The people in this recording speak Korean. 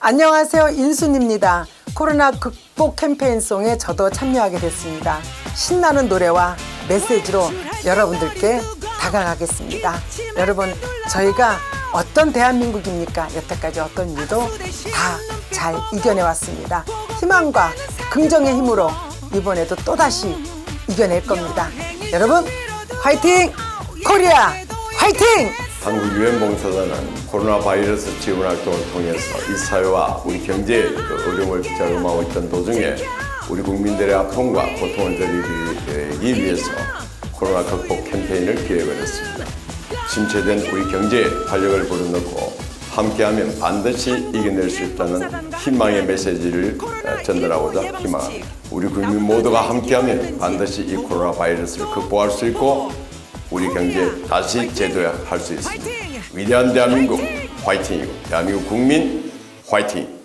안녕하세요. 인순입니다. 코로나 극복 캠페인송에 저도 참여하게 됐습니다. 신나는 노래와 메시지로 여러분들께 다가가겠습니다. 여러분, 저희가 어떤 대한민국입니까? 여태까지 어떤 일도 다 잘 이겨내 왔습니다. 희망과 긍정의 힘으로 이번에도 또다시 이겨낼 겁니다. 여러분, 화이팅! 코리아 화이팅! 한국 유엔 봉사단은 코로나 바이러스 지원 활동을 통해서 이 사회와 우리 경제에 그 어려움을 자금하고 있던 도중에 우리 국민들의 아픔과 고통을 드리기 위해서 코로나 극복 캠페인을 기획을 했습니다. 침체된 우리 경제에 활력을 불어넣고 함께하면 반드시 이겨낼 수 있다는 희망의 메시지를 어, 전달하고자 희망합니다. 우리 국민 모두가 함께하면 반드시 이 코로나 바이러스를 극복할 수 있고 우리 경제 다시 재도약할 수 있습니다. 위대한 대한민국 화이팅이고 대한민국 국민 화이팅!